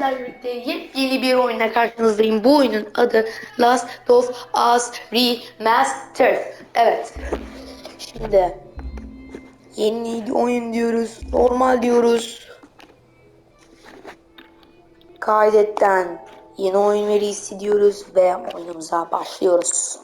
sizlerle birlikte yepyeni bir oyuna karşınızdayım. Bu oyunun adı Last of Us Remastered. Evet. Şimdi yeni oyun diyoruz. Normal diyoruz. Kaydetten yeni oyun verisi diyoruz ve oyunumuza başlıyoruz.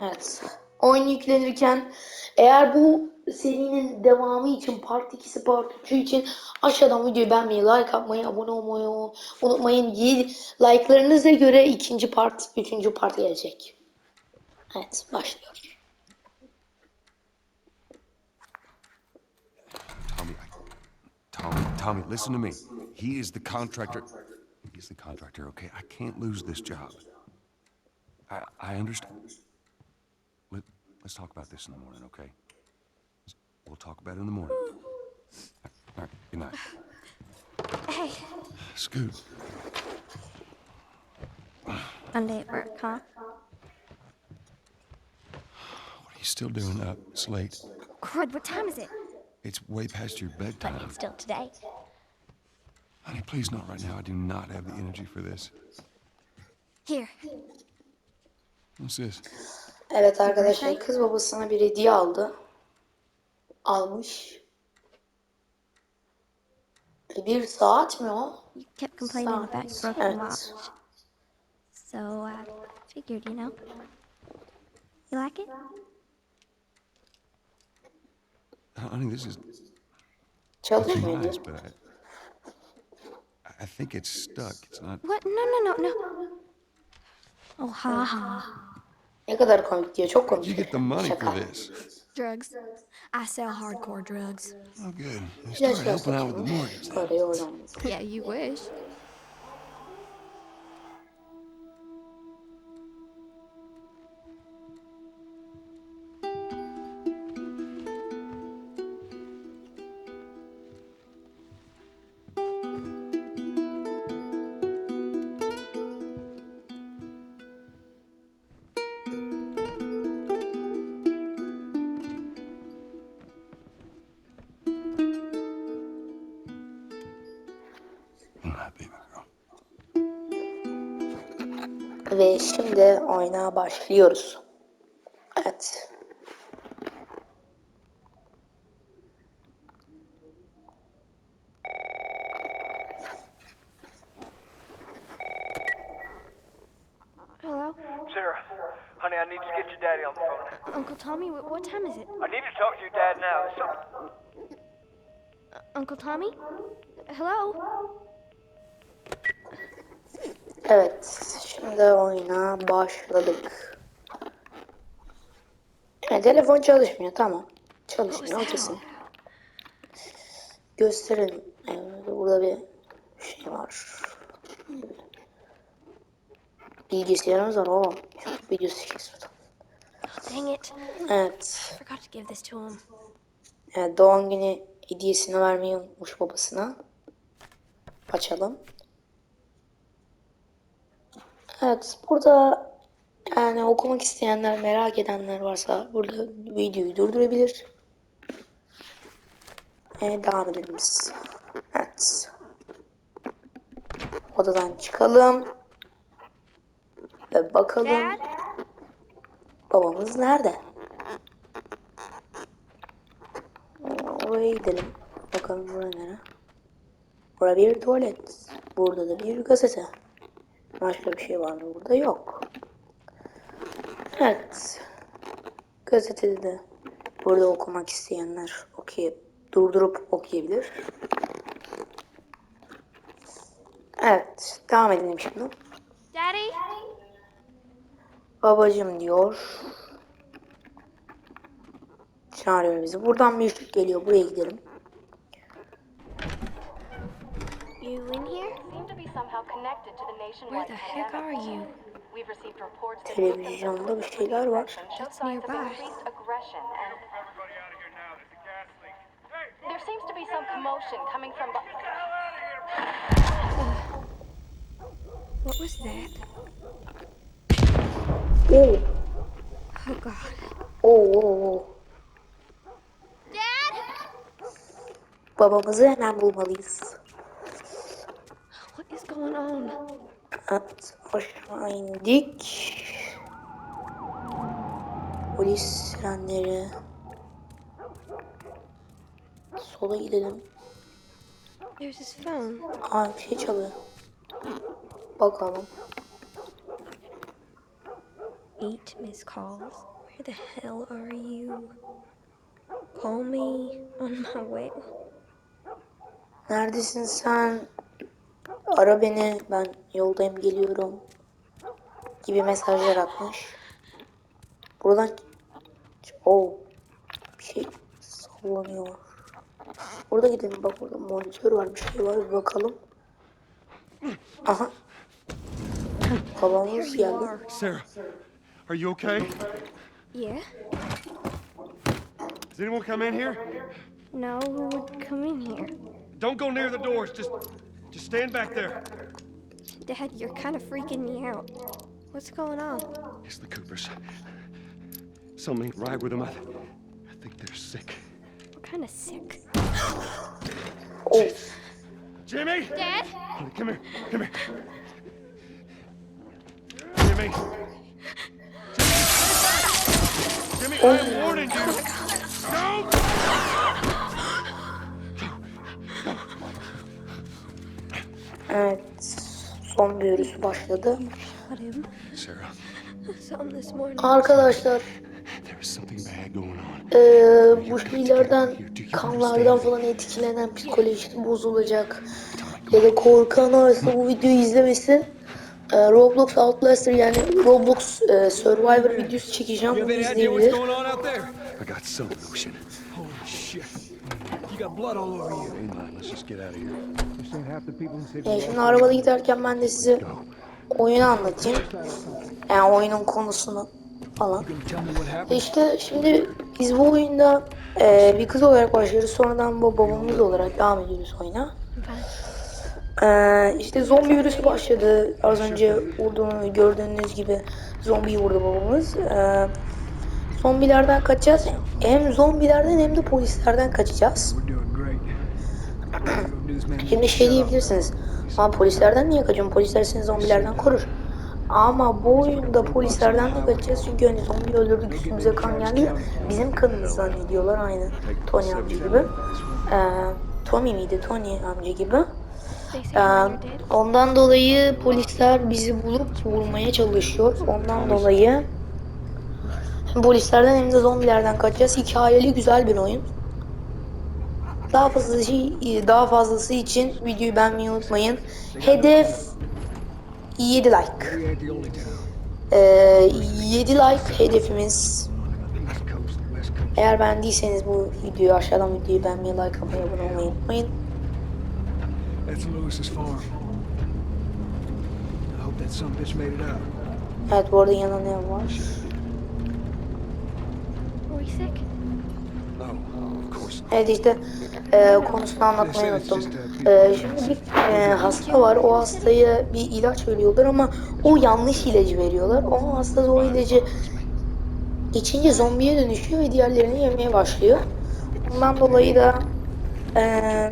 Evet. Oyun yüklenirken eğer bu serinin devamı için part 2'si part 3'ü için aşağıdan videoyu beğenmeyi, like atmayı, abone olmayı unutmayın. Like'larınıza göre ikinci part, üçüncü part gelecek. Evet, başlıyor. Tommy, Tommy, Tommy, listen to me. He is the contractor. He's the contractor, okay? I can't lose this job. I, I understand. Let, let's talk about this in the morning, okay? We'll talk about it in the morning. All right, good night. Hey, Scoot, Monday at work, huh? what are you still doing up? It's late. Crud, what time is it? It's way past your bedtime. But it's still today. Honey, please not right now. I do not have the energy for this. Here, What's this? Evet arkadaşlar, kız babasına bir hediye aldı. Almış. E, Bir saat mi o? you kept complaining about your broken Evet. watch. So I figured, you know. You like it? Honey, this is Çalışmıyor nice, but I, I think it's stuck. It's not. What? No, no, no, no. Oh, ha ha. Ne kadar komik diyor. Çok komik. You get the money Şaka. for this. Drugs. I sell hardcore drugs. Oh, good. You started helping out with the mortgage. Parayı oradan. Yeah, you wish. Ve şimdi oyuna başlıyoruz. Evet. Hello? Sarah, honey, I need to get your daddy on the phone. Uncle Tommy, what, time is it? I need to talk to your dad now. There's something. Uncle Tommy? Hello? Evet. Şimdi oyuna başladık. Evet, telefon çalışmıyor. Tamam. Çalışmıyor. Kesin. Gösterelim. Evet, burada bir şey var. Bilgisayarımız var. O. Video çekeceğiz burada. Dang it. Evet. Forgot to give this to him. Evet, doğum günü hediyesini vermeyi unutmuş babasına. Açalım. Evet, burada yani okumak isteyenler, merak edenler varsa burada videoyu durdurabilir. Ve devam edelim biz. Evet. Odadan çıkalım. Ve bakalım babamız nerede? Oraya gidelim. Bakalım buraya nere? Burada bir tuvalet. Burada da bir gazete. Başka bir şey var mı burada? Yok. Evet. Gazetede de burada okumak isteyenler okuyup durdurup okuyabilir. Evet. Devam edelim şimdi. Daddy? Babacım diyor. Çağırıyor bizi. Buradan bir geliyor. Buraya gidelim. You in here? Somehow connected to the Where the heck are you? We've received reports that Televizyonda bir şeyler var. That's nearby. increased aggression and there seems to be some commotion coming from! What was that? Oo. Oh, God. Oo, oo, oo. Dad? Babamızı hemen bulmalıyız. On? Evet, aşağı indik. Polis sirenleri. Sola gidelim. There's his phone. Aa bir şey çalıyor. Bakalım. Eight missed calls. Where the hell are you? Call me on my way. Neredesin sen? Ara beni. Ben yoldayım geliyorum. Gibi mesajlar atmış. Buradan oh bir şey sallanıyor. Burada gidelim bak burada monitör var bir şey var bir bakalım. Aha. Babamız geldi. are. Sarah, are you okay? Yeah? Does anyone come in here? No, who would come in here? Don't go near the doors. Just, just stand back there. Dad, you're kind of freaking me out. What's going on? It's the Coopers. Something ain't right with them. I, I think they're sick. What kind of sick? Oh. Jimmy! Dad? Come here, come here. Jimmy! Jimmy, I am warning you! No! Evet. Son virüs başladı. Arkadaşlar eee bu şeylerden kanlardan falan etkilenen psikolojisi bozulacak. Ya da korkan varsa bu videoyu izlemesin. Eee, Roblox Outlaster yani Roblox eee, Survivor videosu çekeceğim. Bunu izleyebilir. on out there? I got some notion. Holy shit. You got blood all over you. Inline, let's just get out of here. This ain't half the people in City Ee, şimdi arabada giderken ben de size oyunu anlatayım. Yani oyunun konusunu falan. Tell me what happened. İşte şimdi biz bu oyunda e, bir kız olarak başlıyoruz. Sonradan bu babamız olarak devam ediyoruz oyuna. E, işte zombi virüsü başladı. Az önce vurduğunu gördüğünüz gibi zombiyi vurdu babamız. E, zombilerden kaçacağız. Hem zombilerden hem de polislerden kaçacağız. Şimdi şey diyebilirsiniz. Ama polislerden niye kaçıyorsun? Polisler seni zombilerden korur. Ama bu oyunda polislerden de kaçacağız çünkü hani zombi öldürdük üstümüze kan geldi. Bizim kanımız zannediyorlar aynı Tony amca gibi. Ee, Tommy miydi? Tony amca gibi. Ee, ondan dolayı polisler bizi bulup vurmaya çalışıyor. Ondan dolayı polislerden hem de zombilerden kaçacağız. Hikayeli güzel bir oyun. Daha fazlası daha fazlası için videoyu beğenmeyi unutmayın. Hedef 7 like. Ee, 7 like hedefimiz. Eğer beğendiyseniz bu videoyu aşağıdan videoyu beğenmeyi, like atmayı, abone olmayı unutmayın. Evet bu arada yanında ne var? Evet işte e, konusunu anlatmayı unuttum. E, şimdi bir e, hasta var. O hastaya bir ilaç veriyorlar ama o yanlış ilacı veriyorlar. O hasta o ilacı içince zombiye dönüşüyor ve diğerlerini yemeye başlıyor. Bundan dolayı da e,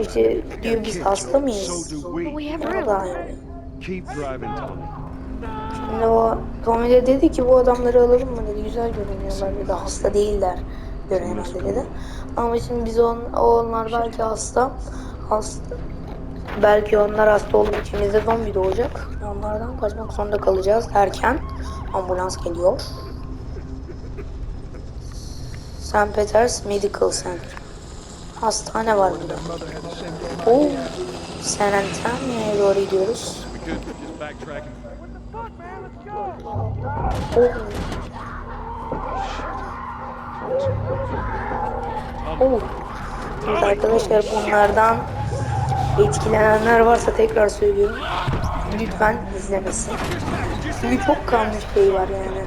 işte diyor biz hasta mıyız? So do We we. have O da room. yani. Şimdi o Tommy de dedi ki bu adamları alalım mı dedi. Güzel görünüyorlar dedi. Hasta değiller görünüyorlar dedi. Ama şimdi biz on, onlar belki hasta. Hasta. Belki onlar hasta olup içimizde zombi doğacak. Onlardan kaçmak zorunda kalacağız derken ambulans geliyor. St. Peters Medical Center. Hastane var burada. Oo, San Antonio'ya doğru gidiyoruz. We good? Just backtracking. Oh. Evet arkadaşlar bunlardan etkilenenler varsa tekrar söylüyorum. Lütfen izlemesin. Çünkü çok kan şey var yani.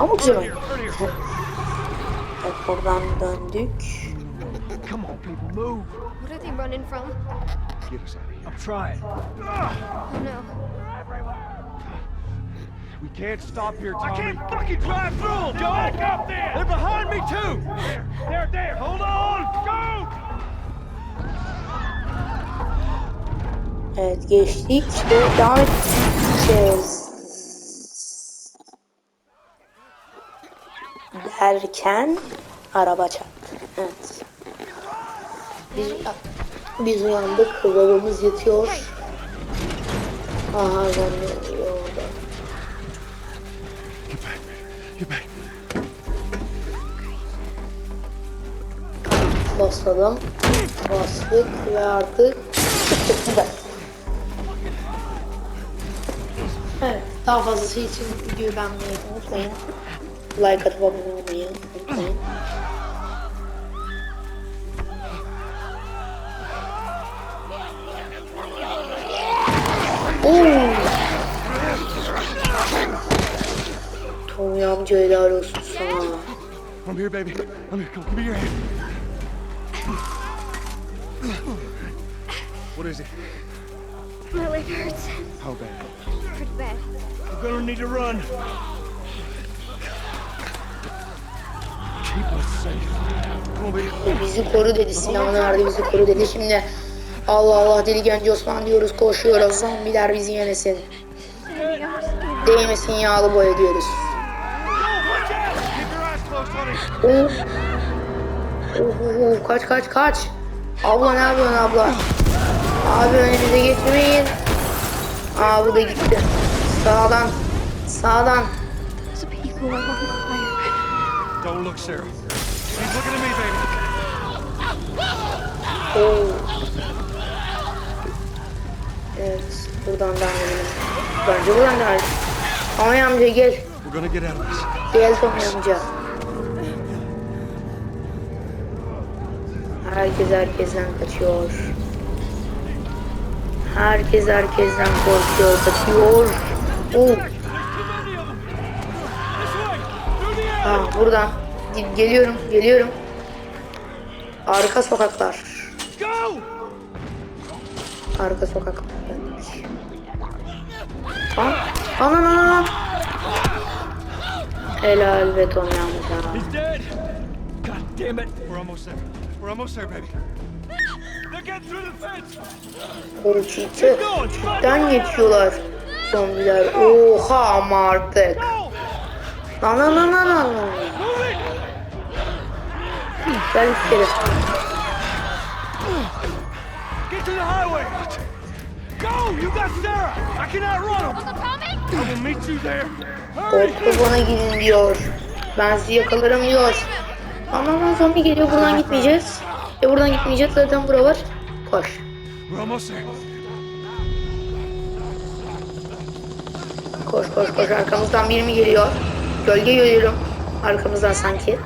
Ama güzel oyun. evet buradan döndük. Come on, people, move. What are they running from? Get us out of here. I'm trying. Oh no. We can't stop here, Tommy. I can't fucking drive through them! Go! Back up there! They're behind me too! There, there, there! Hold on! Go! Evet geçtik ve devam edeceğiz. Derken araba çarptı. Evet. Biz, biz uyandık. Babamız yatıyor. Aha zombi Basalım. Bastık ve artık çıktık. Evet, daha fazlası için videoyu beğenmeyi unutmayın. Like atıp abone olmayı unutmayın. Oo. Tommy amca helal olsun sana. I'm here, baby. I'm here. Come, give me your hand. What is it? My leg hurts How bad? pretty bad. We're gonna need to run. Keep us safe. Bizi koru dedi. Silahını verdi bizi koru dedi. Şimdi Allah Allah deli genç Osman diyoruz koşuyoruz. Zombiler bizi yemesin. Değmesin yağlı boya diyoruz. Of. Of, of, of. Kaç kaç kaç. Abla ne yapıyorsun abla? Abi önümüze geçmeyin. Aa bu da gitti. Sağdan. Sağdan. Don't look, Sarah. He's looking at me, baby. Oo. Evet. Buradan devam edelim. Bence buradan devam edelim. Tommy amca gel. We're gonna get out of this. Gel Tommy amca. Herkes herkesten kaçıyor. Herkes herkesten korkuyor, kaçıyor. Oo. Ha, buradan. Ge- Geliyorum, geliyorum. Arka sokaklar. Arka sokaklar lan lan lan. Helal be Tommy amca. He's dead. God damn it. We're almost there. We're almost there, baby. They're getting through the fence. Çiçekten geçiyorlar zombiler. Oha ama artık. Lan lan lan lan lan. Gel kere. Get to the highway. Go! You got Sarah. I can outrun them. I will meet you there. Korku bana gidin diyor. Ben sizi yakalarım diyor. Lan lan zombi geliyor buradan gitmeyeceğiz. E buradan gitmeyeceğiz zaten bura var. Koş. Koş koş koş arkamızdan biri mi geliyor? Gölge görüyorum arkamızdan sanki.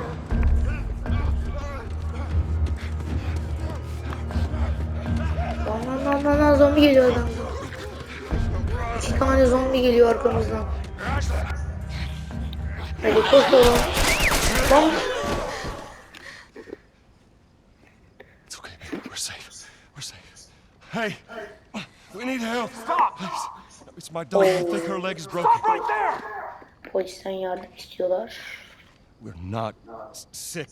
Lan lan lan zombi geliyor adam. İki tane zombi geliyor arkamızdan. Hadi koş oğlum. Lan Hey, we need help. Stop! Please. It's my daughter. I think her leg is broken. Stop Right there. polisten yardım istiyorlar. We're not sick.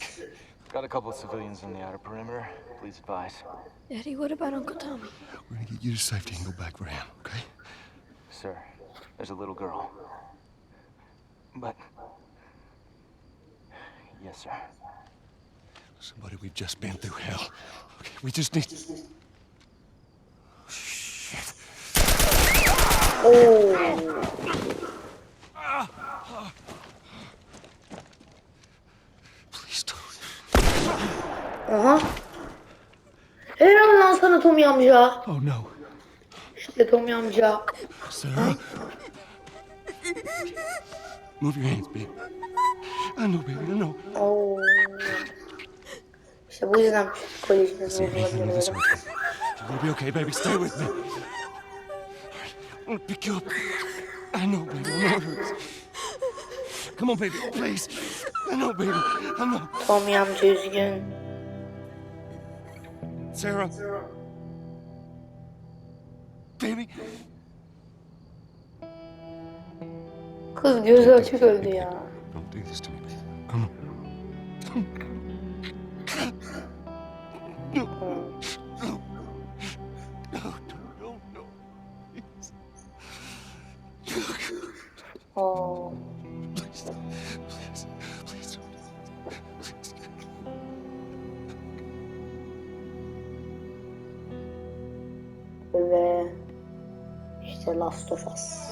Got a couple of civilians on the outer perimeter. Please advise. Eddie, what about Uncle Tommy? We're gonna get you to safety and go back for him, okay? Sir, there's a little girl. But. Yes, sir. Somebody, we've just been through hell. Okay, we just need. Oo. Aha. Helal lan sana Tommy amca. Oh no. İşte Tommy amca. Sarah. Move your hands, baby. I know, baby. I know. Oo. İşte bu yüzden psikolojimiz See, I need you to this bozulabiliyor. way. You're gonna be okay, baby. Stay with me. Gonna pick you up. I know, baby. I know it hurts. Come on, baby. Please. I know, baby. I know. Tommy amca üzgün. Sarah. Baby. Kız gözü açık öldü ya. Don't do this to me, baby. Come on. No. Ve işte Last of Us.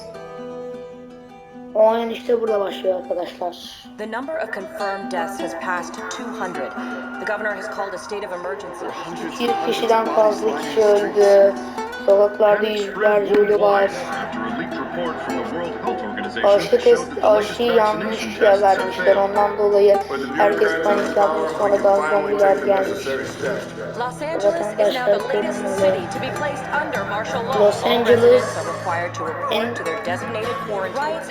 O oyun işte burada başlıyor arkadaşlar. The number of confirmed deaths has passed 200. The governor has called a state of emergency. 100 kişiden fazla kişi öldü. Sokaklarda yüzlerce ölü var. Aşı test, aşı yanlış ya vermişler. Ondan dolayı herkes panik yapmış. Sonra daha zombiler gelmiş. Los Angeles is now the latest city to be placed under martial law. Los Angeles en- report to their designated quarantine. Riots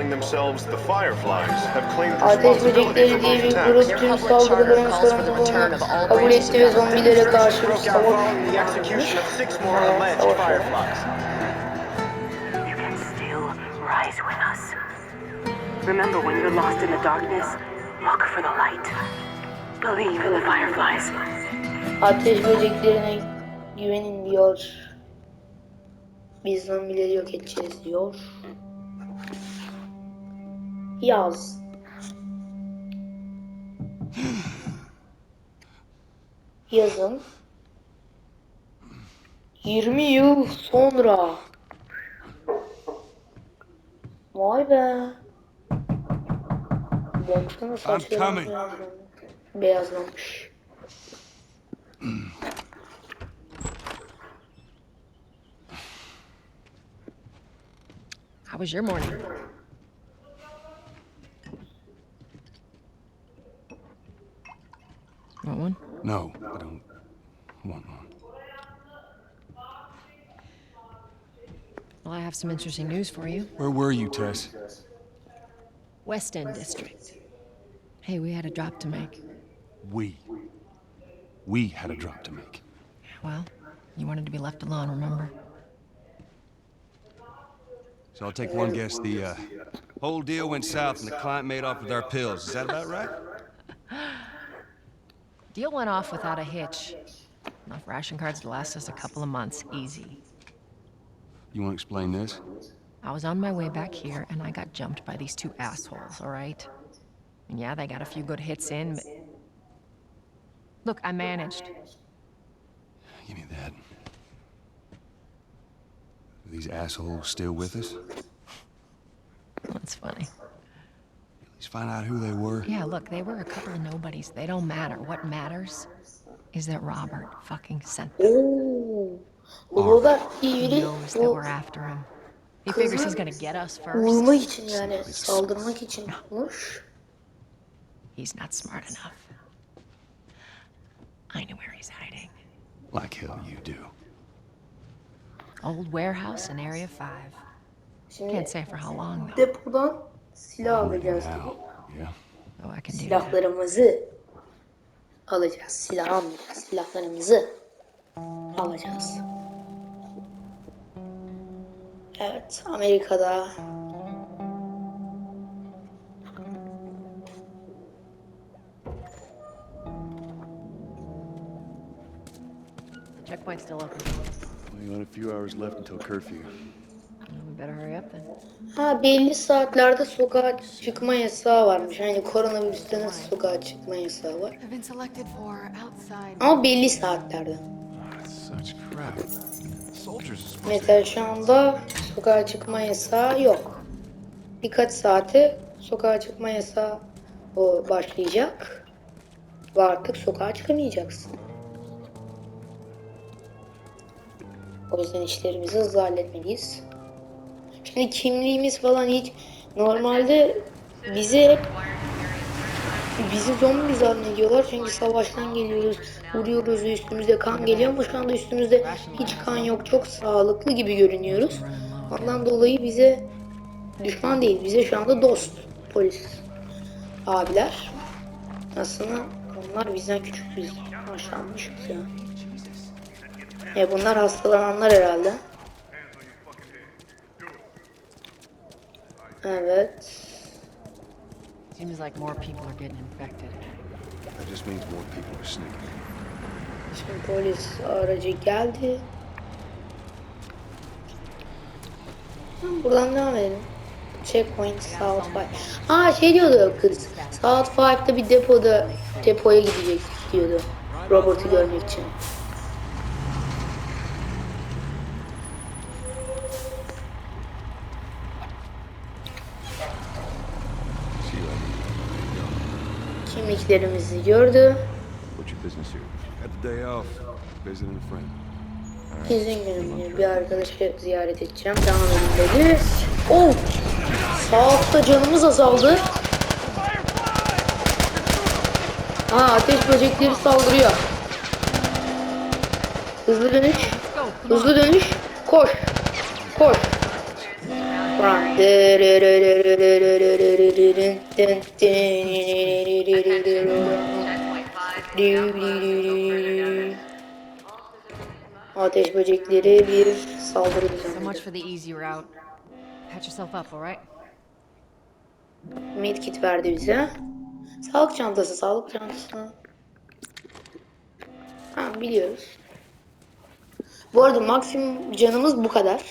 calling themselves the Fireflies have claimed Ateş responsibility böcekleri for diye bir attacks. grup tüm saldırıların sorumluluğunu kabul etti ve zombilere karşı bir savaş following the execution of six more Evet, alleged savaş var. Fireflies. You can still rise with us. Remember when you're lost in the darkness, look for the light. Believe in the fireflies. Ateş böceklerine güvenin diyor. Biz zombileri yok edeceğiz diyor. Yaz. Yazın. 20 yıl sonra. Vay be. Baksana saçları coming. beyazlamış. How was your morning? No, I don't want one. Well, I have some interesting news for you. Where were you, Tess? West End District. Hey, we had a drop to make. We. We had a drop to make. Well, you wanted to be left alone, remember? So I'll take one guess. The uh, whole deal went south and the client made off with our pills. Is that about right? Deal went off without a hitch. Enough ration cards to last us a couple of months, easy. You want to explain this? I was on my way back here and I got jumped by these two assholes, all right? And yeah, they got a few good hits in, but. Look, I managed. Give me that. Are these assholes still with us? That's funny. Let's find out who they were. Yeah, look, they were a couple of nobodies. They don't matter. What matters is that Robert fucking sent them. Oo. O da He iyili. knows that O we're after him. He figures he's gonna get us first. vurmak için yani saldırmak için tutmuş. He's not smart enough. I know where he's hiding. Like hell you do. Old warehouse in Area 5. Şimdi Can't say for how long, though. depodan silah alacağız. Oh. Silahlarımızı alacağız. Silah almayacağız. Silahlarımızı alacağız. Evet, Amerika'da Checkpoint's still open. We got a few hours left until curfew. Better hurry up then. ha belli saatlerde sokağa çıkma yasağı varmış. Hani koronavirüsten nasıl sokağa çıkma yasağı var. I've been selected for outside. Ama belli saatlerde. Such crap. Soldiers are supposed Mesela şu anda sokağa çıkma yasağı yok. Birkaç saate sokağa çıkma yasağı o başlayacak. Ve artık sokağa çıkamayacaksın. O yüzden işlerimizi hızlı halletmeliyiz. Şimdi kimliğimiz falan hiç normalde bizi bizi zombi zannediyorlar çünkü savaştan geliyoruz, vuruyoruz üstümüzde kan geliyor ama şu anda üstümüzde hiç kan yok, çok sağlıklı gibi görünüyoruz. Ondan dolayı bize düşman değil, bize şu anda dost polis abiler. Aslında onlar bizden küçük biz yaşlanmışız ya. E bunlar hastalananlar herhalde. Evet. Seems like more people are getting infected. That just means more people are sneaking. Şimdi polis aracı geldi. Buradan devam edelim. Checkpoint South Five. Ha şey diyordu kız. South Five'da bir depoda depoya gidecek diyordu. Robert'ı görmek için. A friend. İzin günümde bir arkadaşı ziyaret edeceğim. Devam edin dedi. Oh! Sağ altta canımız azaldı. Ha ateş böcekleri saldırıyor. Hızlı dönüş. Hızlı dönüş. Koş. Koş. Ateş böcekleri bir saldırı So düzenledi. much for the easy route. Patch yourself up, all right? Medkit verdi bize. Sağlık çantası, sağlık çantası. Ha biliyoruz. Bu arada maksimum canımız bu kadar.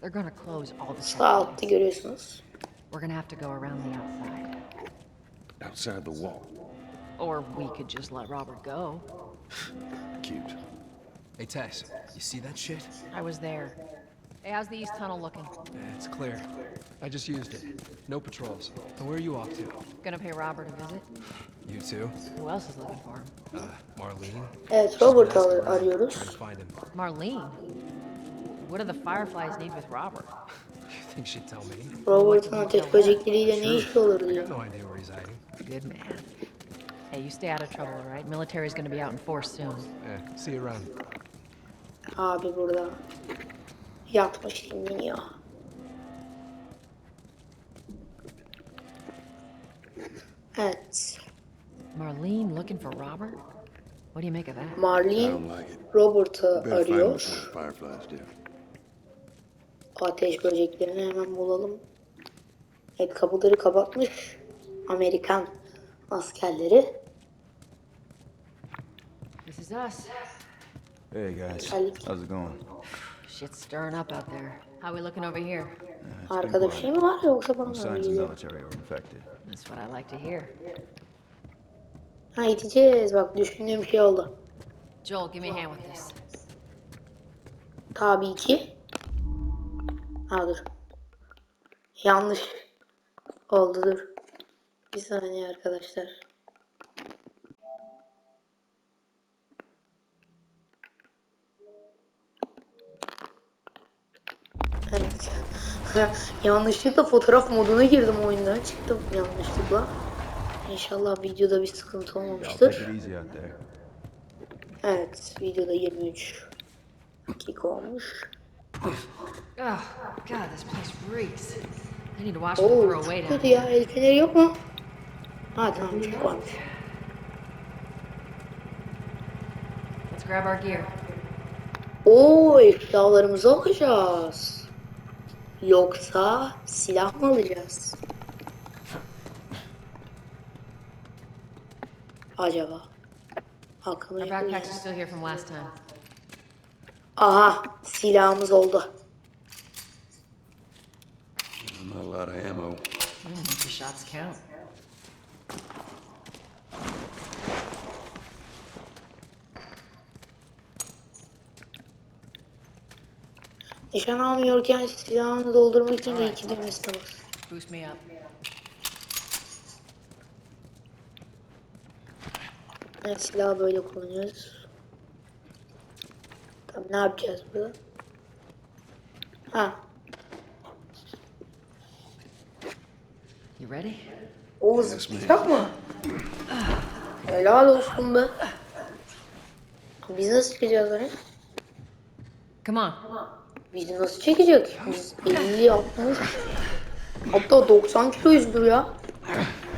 They're gonna close all the Sağ altta görüyorsunuz. We're gonna have to go around the outside. Outside the wall. Or we could just let Robert go. Cute. Hey, Tess, you see that shit? I was there. Hey, how's the east tunnel looking? Yeah, it's clear. I just used it. No patrols. And where are you off to? Gonna pay Robert a visit? You too? Who else is looking for him? Uh, Marlene? Evet Robert ar- arıyoruz. Trying find him. Marlene? What do the Fireflies need with Robert? You think she'd tell me? Robert'ın ateş böcekleriyle ne işi olur I diyor. got no idea where he's hiding. Good man. Hey, you stay out of trouble, all right? Military's gonna be out in force soon. Yeah, see you around. Abi burada yatmış dinleniyor. Evet. Marlene looking for Robert? What do you make of that? I Marlene don't like it. Robert'ı Better find me arıyor. some fireflies do. Ateş böceklerini hemen bulalım. Evet kapıları kapatmış. Amerikan askerleri. This is us. Hey guys, Geldik. how's it going? Shit's stirring up out there. How we looking over here? Arkada bir şey mi var yoksa bana No mı signs of geliyor? military or infected. That's what I like to hear. Ha iteceğiz bak düşündüğüm şey oldu. Joel, give me a hand with this. Tabii ki. Ha dur. Yanlış oldu dur. Bir saniye arkadaşlar. Evet. yanlışlıkla fotoğraf moduna girdim oyundan. Çıktım yanlışlıkla. İnşallah videoda bir sıkıntı olmamıştır. Evet, videoda 23 dakika olmuş. Oh, God, this place reeks. I need to watch what I Oo, throw away çok down kötü ya. El feneri yok mu? Ha tamam çok varmış. Let's grab our gear. Oo eşyalarımızı alacağız. Yoksa silah mı alacağız? Acaba? Our yakın backpacks are still here from last time. Aha silahımız oldu. Not a lot of ammo. Mm, the shots count. Nişan almıyorken silahını doldurmak için de iki düğmesi var. Boost me up. Evet silahı böyle kullanıyoruz. Tamam ne yapacağız burada? Ha. You ready? O zıplayacak mı? Helal olsun be. Biz nasıl çıkacağız hani? Come on. Biz nasıl çekecek? Biz 50 60 hatta 90 kiloyuzdur ya.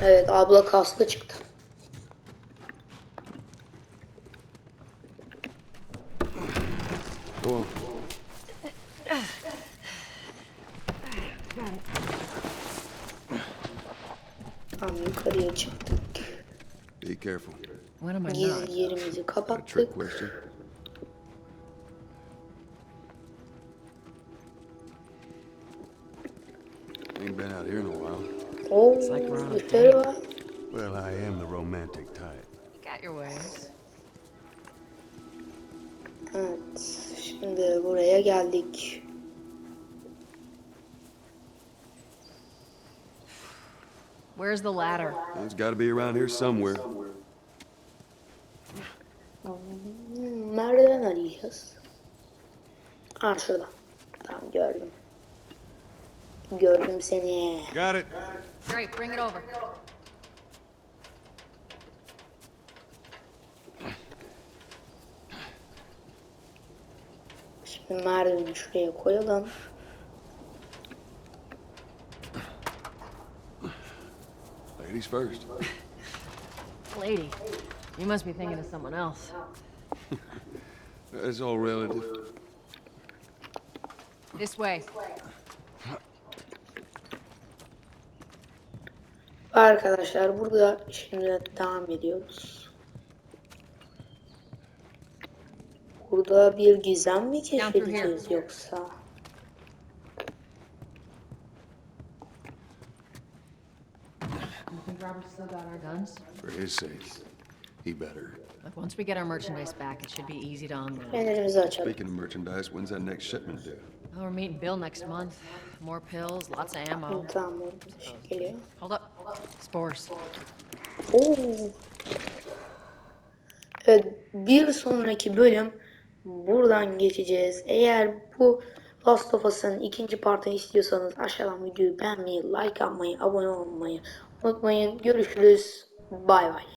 Evet abla kaslı çıktı. Go on. Tamam yukarıya çıktık. Be careful. When am I not? Gizli yerimizi A trick kapattık. question. Ain't been out here in a while. Oo, like we're on a. Well, I am the romantic type. Got your ways. Evet, şimdi buraya geldik. Where's the ladder? It's got to be around here somewhere. Merdiven arayacağız. Ha şurada. Tamam gördüm. Gördüm seni. Got it. Great, bring it over. Merdiveni şuraya koyalım. Ladies first. Lady, you must be thinking of someone else. It's all relative. This way. Arkadaşlar burada şimdi devam ediyoruz. Burada bir gizem mi keşfedeceğiz yoksa? You think Robert's still got our guns? For his sake, he better. Look, once we get our merchandise back, it should be easy to unload. Speaking of merchandise, when's that next shipment due? Oh, we're meeting Bill next month. More pills, lots of ammo. Geliyor. Hold up. Spores. Oo. Evet, bir sonraki bölüm buradan geçeceğiz. Eğer bu Last of Us'ın ikinci partını istiyorsanız aşağıdan videoyu beğenmeyi, like atmayı, abone olmayı unutmayın. Görüşürüz. Bay bay.